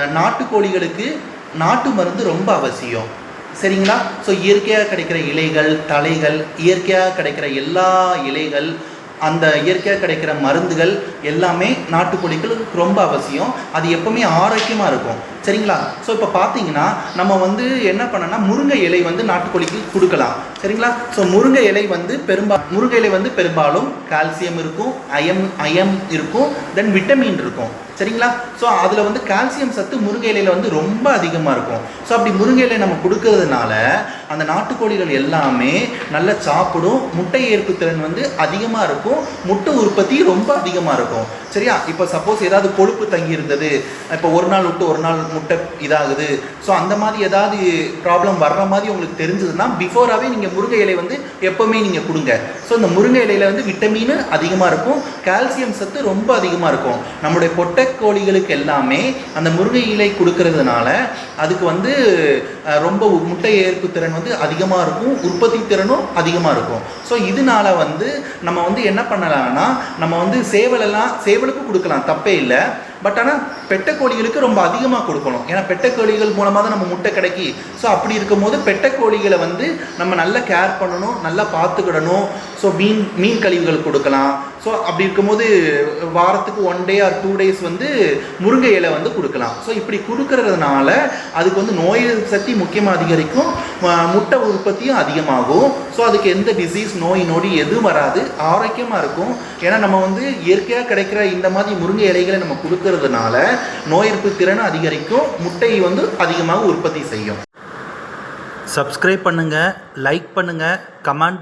நாட்டுக்கோழிகளுக்கு நாட்டு மருந்து ரொம்ப அவசியம். சரிங்களா? ஸோ இயற்கையாக கிடைக்கிற இலைகள் தழைகள் இயற்கையாக கிடைக்கிற எல்லா இலைகள் அந்த இயற்கையாக கிடைக்கிற மருந்துகள் எல்லாமே நாட்டுக்கோழிகளுக்கு ரொம்ப அவசியம். அது எப்போவுமே ஆரோக்கியமாக இருக்கும். சரிங்களா? ஸோ இப்போ பார்த்தீங்கன்னா நம்ம வந்து என்ன பண்ணோம்னா முருங்கை இலை வந்து நாட்டுக்கோழிக்கு கொடுக்கலாம். சரிங்களா? ஸோ முருங்கை இலை வந்து பெரும்பா முருங்கை இலை வந்து பெரும்பாலும் கால்சியம் இருக்கும் அயம் அயம் இருக்கும் தென் விட்டமின் இருக்கும். சரிங்களா? ஸோ அதில் வந்து கால்சியம் சத்து முருங்கை இலையில் வந்து ரொம்ப அதிகமாக இருக்கும். ஸோ அப்படி முருங்கை இலை நம்ம கொடுக்கறதுனால அந்த நாட்டுக்கோழிகள் எல்லாமே நல்லா சாப்பிடும். முட்டை ஏற்பு திறன் வந்து அதிகமாக இருக்கும். முட்டை உற்பத்தி ரொம்ப அதிகமாக இருக்கும். சரியா? இப்போ சப்போஸ் ஏதாவது கொழுப்பு தங்கி இருந்தது. இப்போ ஒரு நாள் விட்டு ஒரு நாள் முட்டை இதாகுது. ஸோ அந்த மாதிரி ஏதாவது ப்ராப்ளம் வர்ற மாதிரி உங்களுக்கு தெரிஞ்சதுன்னா பிஃபோராகவே நீங்கள் முருங்கை இலை வந்து எப்போவுமே நீங்கள் கொடுங்க. ஸோ இந்த முருங்கை இலையில் வந்து விட்டமின் அதிகமாக இருக்கும். கால்சியம் சத்து ரொம்ப அதிகமாக இருக்கும். நம்முடைய பொட்டை கோழிகளுக்கு எல்லாமே அந்த முருங்கை இலை கொடுக்கறதுனால அதுக்கு வந்து ரொம்ப முட்டை ஏற்பு திறன் வந்து அதிகமாக இருக்கும் உற்பத்தி திறனும் அதிகமாக இருக்கும். ஸோ இதனால வந்து நம்ம வந்து என்ன பண்ணலாம்னா நம்ம வந்து சேவலெல்லாம் சேவலுக்கும் கொடுக்கலாம் தப்பே இல்லை. பட் ஆனால் பெட்டை கோழிகளுக்கு ரொம்ப அதிகமாக கொடுக்கணும். ஏன்னா பெட்டை கோழிகள் மூலமாக தான் நம்ம முட்டை கிடைக்கி. ஸோ அப்படி இருக்கும்போது பெட்டை கோழிகளை வந்து நம்ம நல்லா கேர் பண்ணணும் நல்லா பார்த்துக்கிடணும். ஸோ மீன் மீன் கழிவுகள் கொடுக்கலாம். ஸோ அப்படி இருக்கும்போது வாரத்துக்கு one day or two days வந்து முருங்கை இலை வந்து கொடுக்கலாம். ஸோ இப்படி கொடுக்கறதுனால அதுக்கு வந்து நோய் சக்தி முக்கியமாக அதிகரிக்கும். முட்டை உற்பத்தியும் அதிகமாகும். ஸோ அதுக்கு எந்த டிசீஸ் நோய் நொடி எதுவும் வராது. ஆரோக்கியமாக இருக்கும். ஏன்னா நம்ம வந்து இயற்கையாக கிடைக்கிற இந்த மாதிரி முருங்கை இலைகளை நம்ம கொடுக்கறதுனால நோய் எதிர்ப்பு திறன் அதிகரிக்கும் முட்டையை வந்து அதிகமாக உற்பத்தி செய்யும். சப்ஸ்கிரைப் பண்ணுங்கள் லைக் பண்ணுங்கள் கமெண்ட்